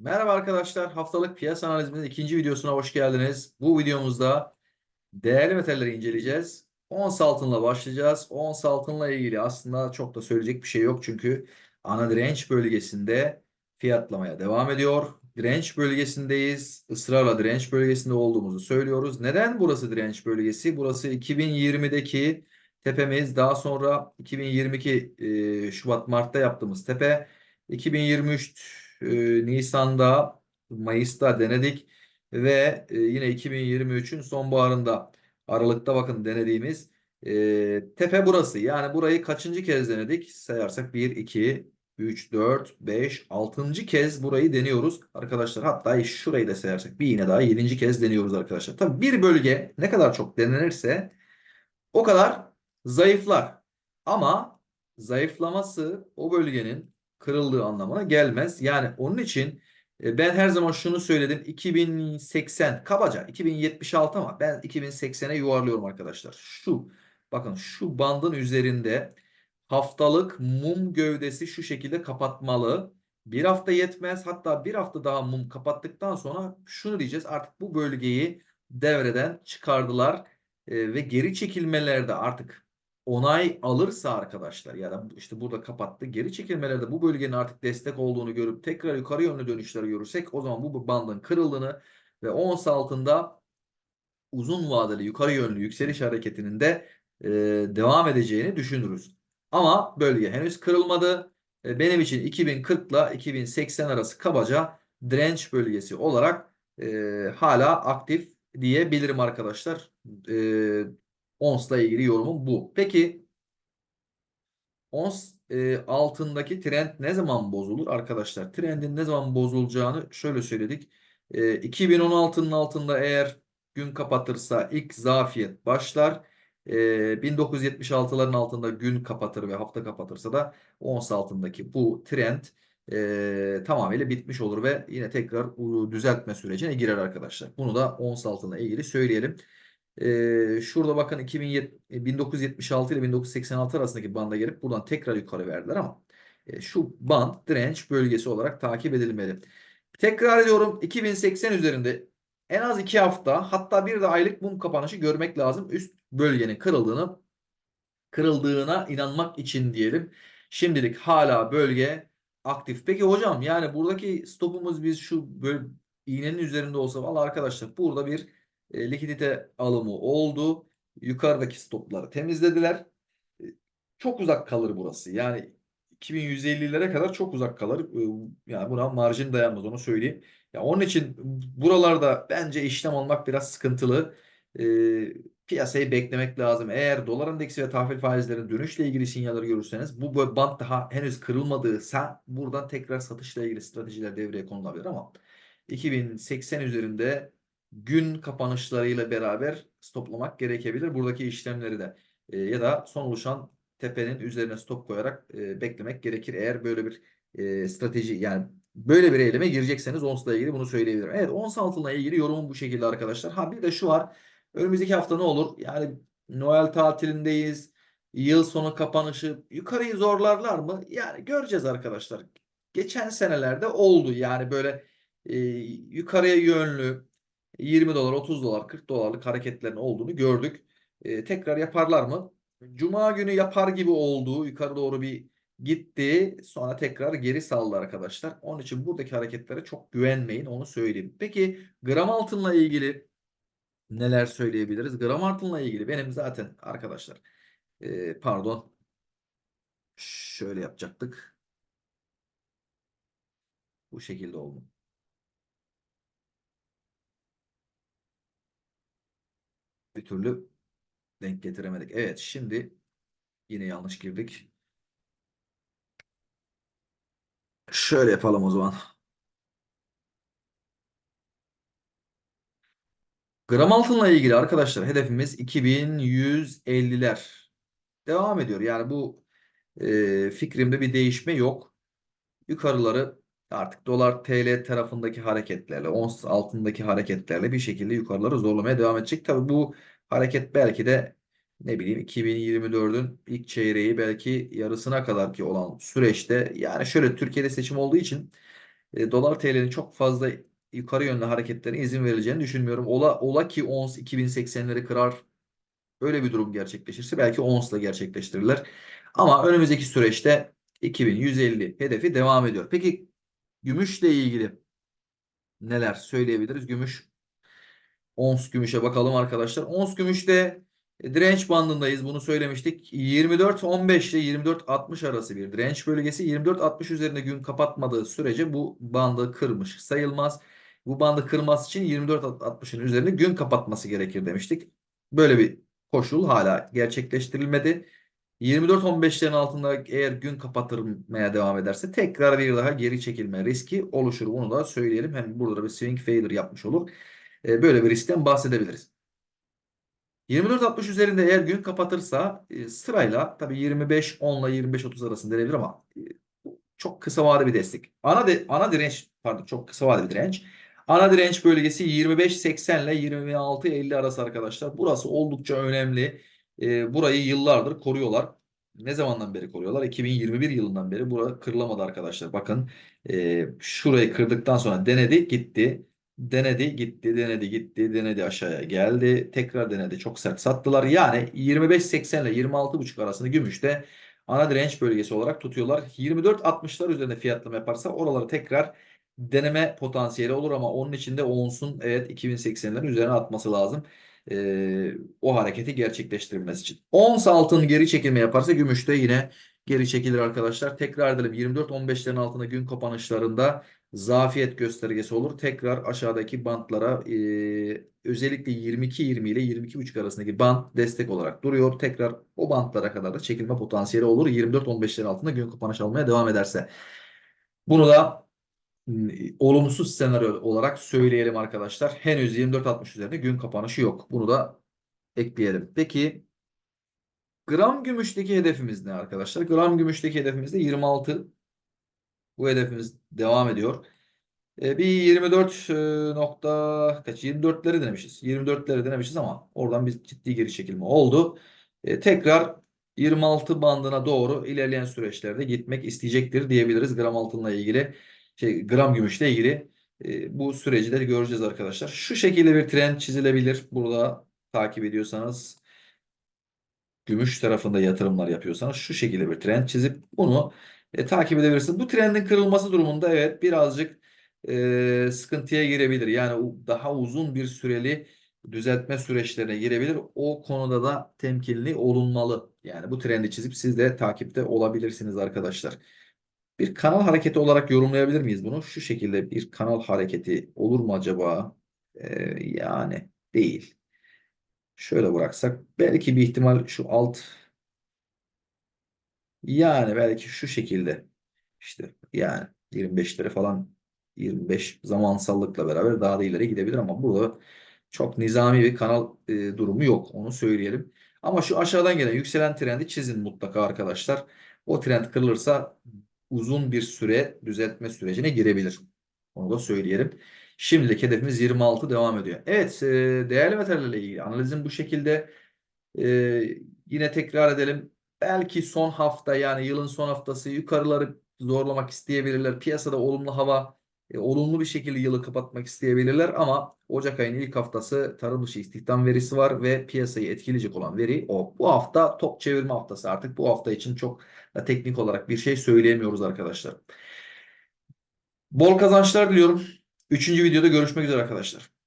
Merhaba arkadaşlar. Haftalık piyasa analizimizin ikinci videosuna hoş geldiniz. Bu videomuzda değerli metalleri inceleyeceğiz. Ons altınla başlayacağız. Ons altınla ilgili aslında çok da söyleyecek bir şey yok. Çünkü ana direnç bölgesinde fiyatlamaya devam ediyor. Direnç bölgesindeyiz. Israrla direnç bölgesinde olduğumuzu söylüyoruz. Neden burası direnç bölgesi? Burası 2020'deki tepemiz. Daha sonra 2022 e, Şubat Mart'ta yaptığımız tepe. 2023 e, Nisan'da, Mayıs'ta denedik ve e, yine 2023'ün sonbaharında Aralık'ta bakın denediğimiz e, tepe burası. Yani burayı kaçıncı kez denedik? Sayarsak 1, 2, 3, 4, 5, 6. kez burayı deniyoruz arkadaşlar. Hatta şurayı da sayarsak bir yine daha 7. kez deniyoruz arkadaşlar. Tabii bir bölge ne kadar çok denenirse o kadar zayıflar. Ama zayıflaması o bölgenin kırıldığı anlamına gelmez. Yani onun için e, ben her zaman şunu söyledim. 2080 kabaca 2076 ama ben 2080'e yuvarlıyorum arkadaşlar. Şu bakın şu bandın üzerinde haftalık mum gövdesi şu şekilde kapatmalı. Bir hafta yetmez. Hatta bir hafta daha mum kapattıktan sonra şunu diyeceğiz. Artık bu bölgeyi devreden çıkardılar. E, ve geri çekilmelerde artık onay alırsa arkadaşlar ya da işte burada kapattı. Geri çekilmelerde bu bölgenin artık destek olduğunu görüp tekrar yukarı yönlü dönüşler görürsek o zaman bu bandın kırıldığını ve ons altında uzun vadeli yukarı yönlü yükseliş hareketinin de e, devam edeceğini düşünürüz. Ama bölge henüz kırılmadı. E, benim için 2040 ile 2080 arası kabaca direnç bölgesi olarak e, hala aktif diyebilirim arkadaşlar. E, ONS'la ilgili yorumum bu. Peki ONS e, altındaki trend ne zaman bozulur? Arkadaşlar trendin ne zaman bozulacağını şöyle söyledik. E, 2016'nın altında eğer gün kapatırsa ilk zafiyet başlar. E, 1976'ların altında gün kapatır ve hafta kapatırsa da ons altındaki bu trend e, tamamıyla bitmiş olur ve yine tekrar düzeltme sürecine girer arkadaşlar. Bunu da ons altına ilgili söyleyelim. Ee, şurada bakın 2007, 1976 ile 1986 arasındaki banda gelip buradan tekrar yukarı verdiler ama e, şu band direnç bölgesi olarak takip edilmeli. Tekrar ediyorum 2080 üzerinde en az 2 hafta hatta bir de aylık mum kapanışı görmek lazım. Üst bölgenin kırıldığını kırıldığına inanmak için diyelim. Şimdilik hala bölge aktif. Peki hocam yani buradaki stopumuz biz şu böyle iğnenin üzerinde olsa valla arkadaşlar burada bir e, likidite alımı oldu. Yukarıdaki stopları temizlediler. E, çok uzak kalır burası. Yani 2150'lere kadar çok uzak kalır. E, yani buna marjin dayanmaz onu söyleyeyim. Ya onun için buralarda bence işlem almak biraz sıkıntılı. E, piyasayı beklemek lazım. Eğer dolar endeksi ve tahvil faizlerin dönüşle ilgili sinyalleri görürseniz bu band daha henüz kırılmadıysa buradan tekrar satışla ilgili stratejiler devreye konulabilir ama 2080 üzerinde gün kapanışlarıyla beraber stoplamak gerekebilir. Buradaki işlemleri de e, ya da son oluşan tepenin üzerine stop koyarak e, beklemek gerekir. Eğer böyle bir e, strateji yani böyle bir eyleme girecekseniz ONS'la ilgili bunu söyleyebilirim. Evet ONS altınla ilgili yorumum bu şekilde arkadaşlar. Ha bir de şu var. Önümüzdeki hafta ne olur? Yani Noel tatilindeyiz. Yıl sonu kapanışı yukarıyı zorlarlar mı? Yani göreceğiz arkadaşlar. Geçen senelerde oldu. Yani böyle e, yukarıya yönlü 20 dolar, 30 dolar, 40 dolarlık hareketlerin olduğunu gördük. E, tekrar yaparlar mı? Cuma günü yapar gibi oldu. Yukarı doğru bir gitti. Sonra tekrar geri saldı arkadaşlar. Onun için buradaki hareketlere çok güvenmeyin. Onu söyleyeyim. Peki gram altınla ilgili neler söyleyebiliriz? Gram altınla ilgili benim zaten arkadaşlar e, pardon şöyle yapacaktık. Bu şekilde oldu. bir türlü denk getiremedik. Evet şimdi yine yanlış girdik. Şöyle yapalım o zaman. Gram altınla ilgili arkadaşlar hedefimiz 2150'ler. Devam ediyor. Yani bu e, fikrimde bir değişme yok. Yukarıları artık dolar TL tarafındaki hareketlerle, ons altındaki hareketlerle bir şekilde yukarıları zorlamaya devam edecek. Tabii bu hareket belki de ne bileyim 2024'ün ilk çeyreği belki yarısına kadar ki olan süreçte yani şöyle Türkiye'de seçim olduğu için e, dolar TL'nin çok fazla yukarı yönlü hareketlerine izin verileceğini düşünmüyorum. Ola, ola ki ons 2080'leri kırar. Öyle bir durum gerçekleşirse belki onsla gerçekleştirirler. Ama önümüzdeki süreçte 2150 hedefi devam ediyor. Peki gümüşle ilgili neler söyleyebiliriz? Gümüş ons gümüşe bakalım arkadaşlar. Ons gümüşte e, direnç bandındayız. Bunu söylemiştik. 24-15 ile 24-60 arası bir direnç bölgesi. 24-60 üzerinde gün kapatmadığı sürece bu bandı kırmış sayılmaz. Bu bandı kırması için 24-60'ın üzerinde gün kapatması gerekir demiştik. Böyle bir koşul hala gerçekleştirilmedi. 24-15'lerin altında eğer gün kapatılmaya devam ederse tekrar bir daha geri çekilme riski oluşur. Bunu da söyleyelim. Hem burada da bir swing failure yapmış olur. E, Böyle bir riskten bahsedebiliriz. 24-60 üzerinde eğer gün kapatırsa e, sırayla tabii 25-10 ile 25-30 arasında denebilir ama e, çok kısa vadeli bir destek. Ana de, ana direnç pardon çok kısa vadeli bir direnç. Ana direnç bölgesi 25-80 ile 26-50 arası arkadaşlar. Burası oldukça önemli. E, burayı yıllardır koruyorlar. Ne zamandan beri koruyorlar? 2021 yılından beri bura kırılamadı arkadaşlar. Bakın e, şurayı kırdıktan sonra denedi gitti. Denedi gitti denedi gitti denedi aşağıya geldi. Tekrar denedi çok sert sattılar. Yani 25.80 ile 26.5 arasında gümüşte ana direnç bölgesi olarak tutuyorlar. 24.60'lar üzerinde fiyatlama yaparsa oraları tekrar deneme potansiyeli olur ama onun için de onsun evet 2080'lerin üzerine atması lazım. Ee, o hareketi gerçekleştirilmesi için. Ons altın geri çekilme yaparsa gümüşte yine geri çekilir arkadaşlar. Tekrar edelim 24-15'lerin altında gün kapanışlarında zafiyet göstergesi olur. Tekrar aşağıdaki bantlara e, özellikle 22-20 ile 22.5 arasındaki bant destek olarak duruyor. Tekrar o bantlara kadar da çekilme potansiyeli olur. 24-15'lerin altında gün kapanış almaya devam ederse. Bunu da olumsuz senaryo olarak söyleyelim arkadaşlar. Henüz 24-60 üzerinde gün kapanışı yok. Bunu da ekleyelim. Peki gram gümüşteki hedefimiz ne arkadaşlar? Gram gümüşteki hedefimiz de 26 bu hedefimiz devam ediyor. E, bir 24 e, nokta kaç 24'leri denemişiz. 24'leri denemişiz ama oradan bir ciddi geri çekilme oldu. E, tekrar 26 bandına doğru ilerleyen süreçlerde gitmek isteyecektir diyebiliriz gram altınla ilgili. Şey, gram gümüşle ilgili e, bu süreci de göreceğiz arkadaşlar. Şu şekilde bir trend çizilebilir. Burada takip ediyorsanız gümüş tarafında yatırımlar yapıyorsanız şu şekilde bir trend çizip bunu e, takip edebilirsiniz. Bu trendin kırılması durumunda evet birazcık e, sıkıntıya girebilir. Yani daha uzun bir süreli düzeltme süreçlerine girebilir. O konuda da temkinli olunmalı. Yani bu trendi çizip siz de takipte olabilirsiniz arkadaşlar. Bir kanal hareketi olarak yorumlayabilir miyiz bunu? Şu şekilde bir kanal hareketi olur mu acaba? E, yani değil. Şöyle bıraksak belki bir ihtimal şu alt yani belki şu şekilde işte yani 25'lere falan 25 zamansallıkla beraber daha da ileri gidebilir ama burada çok nizami bir kanal e, durumu yok onu söyleyelim. Ama şu aşağıdan gelen yükselen trendi çizin mutlaka arkadaşlar. O trend kırılırsa uzun bir süre düzeltme sürecine girebilir. Onu da söyleyelim. Şimdilik hedefimiz 26 devam ediyor. Evet, e, değerli metallerle ilgili analizim bu şekilde. E, yine tekrar edelim. Belki son hafta yani yılın son haftası yukarıları zorlamak isteyebilirler. Piyasada olumlu hava, e, olumlu bir şekilde yılı kapatmak isteyebilirler ama Ocak ayının ilk haftası tarım dışı istihdam verisi var ve piyasayı etkileyecek olan veri o. Bu hafta top çevirme haftası artık bu hafta için çok da teknik olarak bir şey söyleyemiyoruz arkadaşlar. Bol kazançlar diliyorum. Üçüncü videoda görüşmek üzere arkadaşlar.